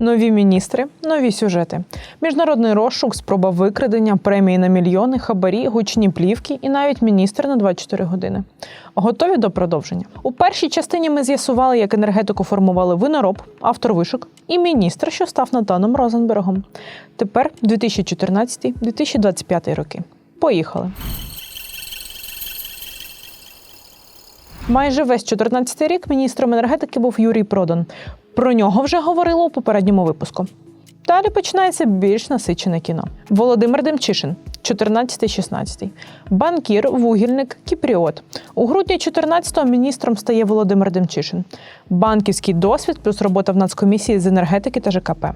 Нові міністри, нові сюжети, міжнародний розшук, спроба викрадення, премії на мільйони, хабарі, гучні плівки і навіть міністр на 24 години. Готові до продовження. У першій частині ми з'ясували, як енергетику формували винороб, автор вишок і міністр, що став Натаном Розенбергом. Тепер 2014-2025 роки. Поїхали. Майже весь 14 рік міністром енергетики був Юрій Продан. Про нього вже говорили у попередньому випуску. Далі починається більш насичене кіно. Володимир Демчишин, 14-16. Банкір, вугільник, кіпріот. У грудні 14-го міністром стає Володимир Демчишин. Банківський досвід плюс робота в Нацкомісії з енергетики та ЖКП.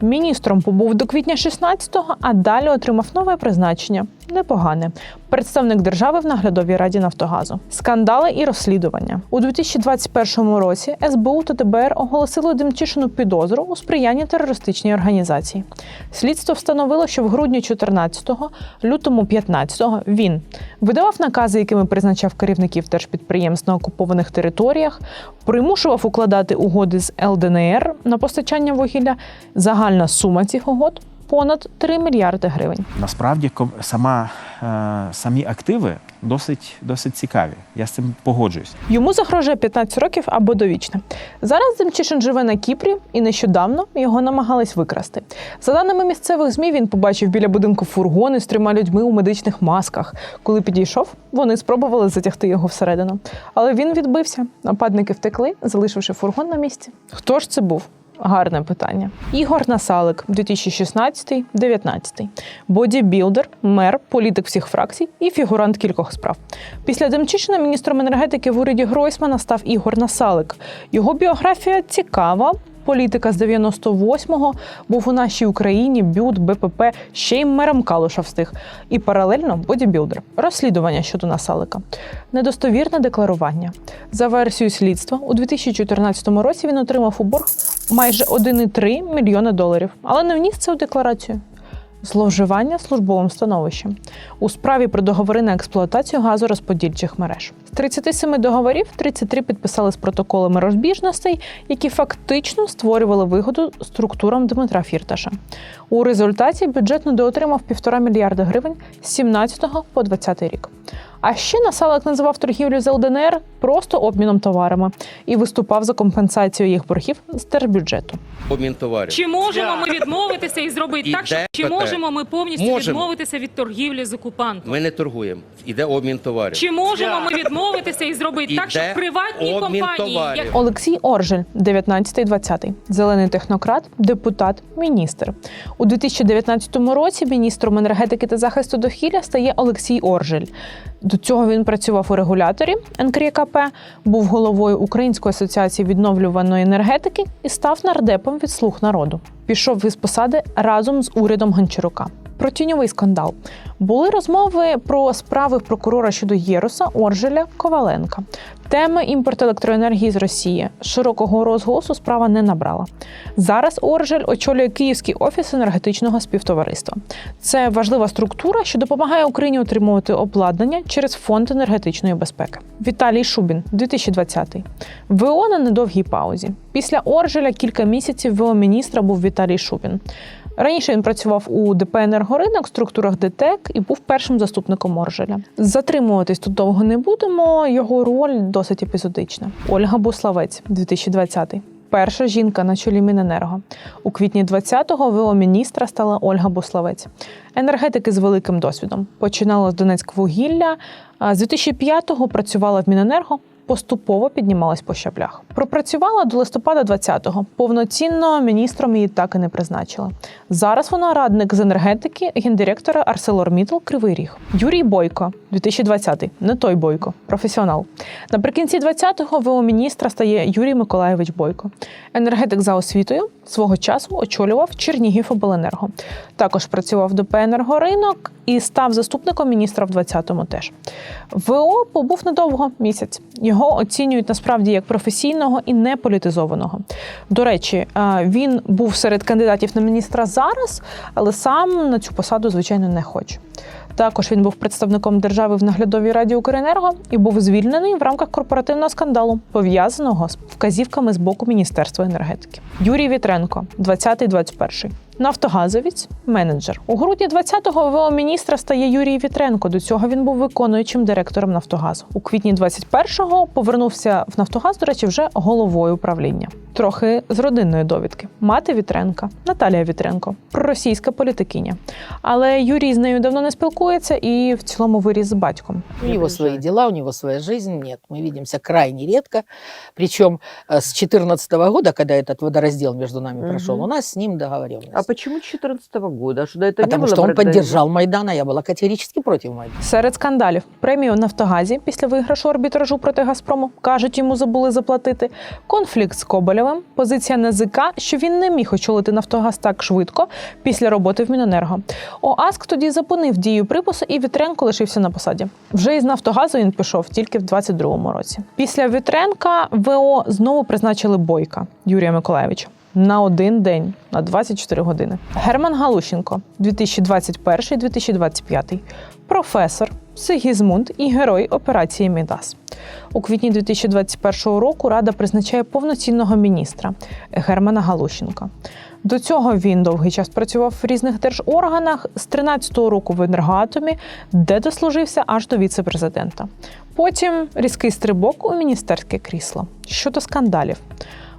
Міністром побув до квітня 16-го, а далі отримав нове призначення. Непогане. Представник держави в наглядовій раді Нафтогазу. Скандали і розслідування. У 2021 році СБУ та ДБР оголосили Демчишину підозру у сприянні терористичній організації. Слідство встановило, що в грудні 14-го, лютому 15-го він видавав накази, якими призначав керівників держпідприємств на окупованих територіях, примушував укладати угоди з ЛДНР на постачання вугілля. Загальна сума цих угод понад 3 мільярди гривень. Насправді сама, е, самі активи досить, досить цікаві. Я з цим погоджуюсь. Йому загрожує 15 років або довічне. Зараз Демчишин живе на Кіпрі, і нещодавно його намагались викрасти. За даними місцевих змі, він побачив біля будинку фургони з трьома людьми у медичних масках. Коли підійшов, вони спробували затягти його всередину. Але він відбився. Нападники втекли, залишивши фургон на місці. Хто ж це був? Гарне питання. Ігор Насалик, 2016-19. Бодібілдер, мер, політик всіх фракцій і фігурант кількох справ. Після Демчишина міністром енергетики в уряді Гройсмана став Ігор Насалик. Його біографія цікава. Політика з 98-го був у нашій Україні, бют, БПП, ще й мером Калуша встиг. І паралельно бодібілдер. Розслідування щодо Насалика. Недостовірне декларування. За версією слідства, у 2014 році він отримав у борг майже 1,3 мільйони доларів, але не вніс це у декларацію. Зловживання службовим становищем у справі про договори на експлуатацію газорозподільчих мереж. З 37 договорів 33 підписали з протоколами розбіжностей, які фактично створювали вигоду структурам Дмитра Фірташа. У результаті бюджет недоотримав півтора мільярда гривень з 17 по 20 рік. А ще Насалик називав торгівлю з ЛДНР просто обміном товарами і виступав за компенсацію їх боргів з держбюджету. обмін товарів. Чи можемо ми відмовитися і зробити так, щоб чи можемо ми повністю Можемо. відмовитися від торгівлі з окупантом? Ми не торгуємо. Іде обмін товарів. Чи можемо ми відмовитися і зробити так, щоб приватні обмін компанії, товарів. як Олексій Оржель, 19-20, зелений технократ, депутат, міністр. У 2019 році міністром енергетики та захисту довкілля стає Олексій Оржель. До цього він працював у регуляторі НКРКП, був головою Української асоціації відновлюваної енергетики і став нардепом від слуг народу. Пішов із посади разом з урядом Гончарука. Про тіньовий скандал були розмови про справи прокурора щодо Єруса, Оржеля, Коваленка. Теми імпорту електроенергії з Росії широкого розголосу справа не набрала. Зараз Оржель очолює Київський офіс енергетичного співтовариства. Це важлива структура, що допомагає Україні отримувати обладнання через фонд енергетичної безпеки. Віталій Шубін, 2020. ВО на недовгій паузі. Після Оржеля кілька місяців ВО міністра був Віталій Шубін. Раніше він працював у ДП «Енергоринок», структурах ДТЕК і був першим заступником Оржеля. Затримуватись тут довго не будемо. Його роль досить епізодична. Ольга Буславець, 2020. Перша жінка на чолі Міненерго. У квітні 20-го ВО міністра стала Ольга Буславець. Енергетики з великим досвідом. Починала з Донецьквугілля, а з 2005-го працювала в Міненерго, поступово піднімалась по щаблях. Пропрацювала до листопада 20-го. Повноцінно міністром її так і не призначили. Зараз вона радник з енергетики гендиректора ArcelorMittal Кривий Ріг. Юрій Бойко, 2020 не той Бойко, професіонал. Наприкінці 20-го ВО міністра стає Юрій Миколаєвич Бойко. Енергетик за освітою свого часу очолював Чернігів обленерго. Також працював до «Енергоринок» і став заступником міністра в 20-му теж. ВО побув недовго місяць. Його оцінюють насправді як професійного і неполітизованого. До речі, він був серед кандидатів на міністра зараз, але сам на цю посаду, звичайно, не хоче. Також він був представником держави в наглядовій раді Укренерго і був звільнений в рамках корпоративного скандалу, пов'язаного з вказівками з боку Міністерства енергетики. Юрій Вітренко, 20-21. Нафтогазовець, менеджер. У грудні 20-го ВО міністра стає Юрій Вітренко. До цього він був виконуючим директором Нафтогазу. У квітні 21-го повернувся в Нафтогаз, до речі, вже головою управління. Трохи з родинної довідки. Мати Вітренка, Наталія Вітренко, проросійська політикиня. Але Юрій з нею давно не спілкується і в цілому виріс з батьком. У него свои дела, у него своя жизнь. Нет, мы видимся крайне редко. Причем э, с 2014 года, когда этот водораздел между нами Мгм. прошел, у нас с ним договоренность. А почему 2014 года? Что до этого Потому не было что он брать поддержал Майдан, а я была категорически против Майдана. Серед скандалів премію Нафтогазі після виграшу арбітражу проти Газпрому кажуть, йому забули заплатити. Конфлікт з Коболєвим, позиція НАЗК, що він не міг очолити Нафтогаз так швидко після роботи в Міненерго. ОАСК тоді зупинив дію припису, і Вітренко лишився на посаді. Вже із Нафтогазу він пішов тільки в 22-му році. Після Вітренка ВО знову призначили Бойка Юрія Миколаєвича. На один день на 24 години. Герман Галущенко, 2021-2025. Професор, Сигізмунд і герой операції Мідас. У квітні 2021 року Рада призначає повноцінного міністра Германа Галущенка. До цього він довгий час працював в різних держорганах з 13-го року в енергоатомі, де дослужився аж до віце-президента. Потім різкий стрибок у міністерське крісло. Щодо скандалів.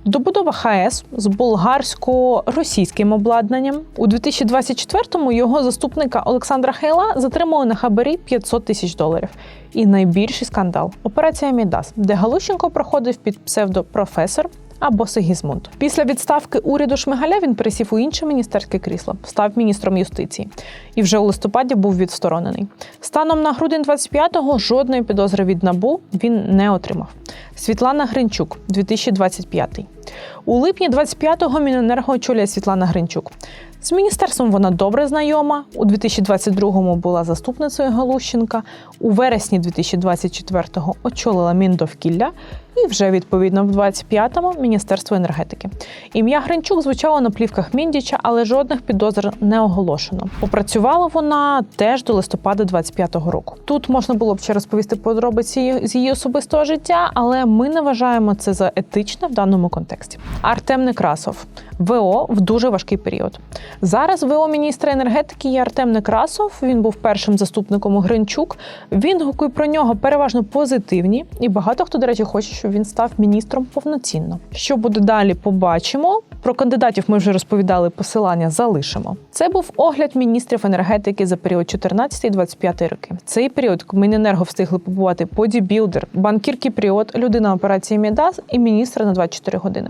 Добудова ХАЕС з болгарсько-російським обладнанням у 2024-му його заступника Олександра Хейла затримали на хабарі 500 тисяч доларів. І найбільший скандал операція Мідас, де Галущенко проходив під псевдопрофесор або Сигізмунд. Після відставки уряду Шмигаля він пересів у інше міністерське крісло, став міністром юстиції і вже у листопаді був відсторонений. Станом на грудень 25-го жодної підозри від набу він не отримав. Світлана Гринчук, 2025. У липні 25-го Міненерго очолює Світлана Гринчук. З міністерством вона добре знайома. У 2022-му була заступницею Галущенка. У вересні 2024-го очолила Міндовкілля і вже відповідно в 25-му Міністерство енергетики. Ім'я Гринчук звучало на плівках Міндіча, але жодних підозр не оголошено. Попрацювала вона теж до листопада 25-го року. Тут можна було б ще розповісти подробиці з її особистого життя, але ми не вважаємо це за етичне в даному контексті. Артем Некрасов, ВО в дуже важкий період. Зараз ВО міністра енергетики є Артем Некрасов. Він був першим заступником Гринчук. Відгуки про нього переважно позитивні, і багато хто, до речі, хоче, щоб він став міністром повноцінно. Що буде далі, побачимо. Про кандидатів ми вже розповідали, посилання залишимо. Це був огляд міністрів енергетики за період 14-25 роки. Цей період Міненерго встигли побувати бодібілдер, банкір Кіпріот, людина операції Мідас і міністр на 24 години.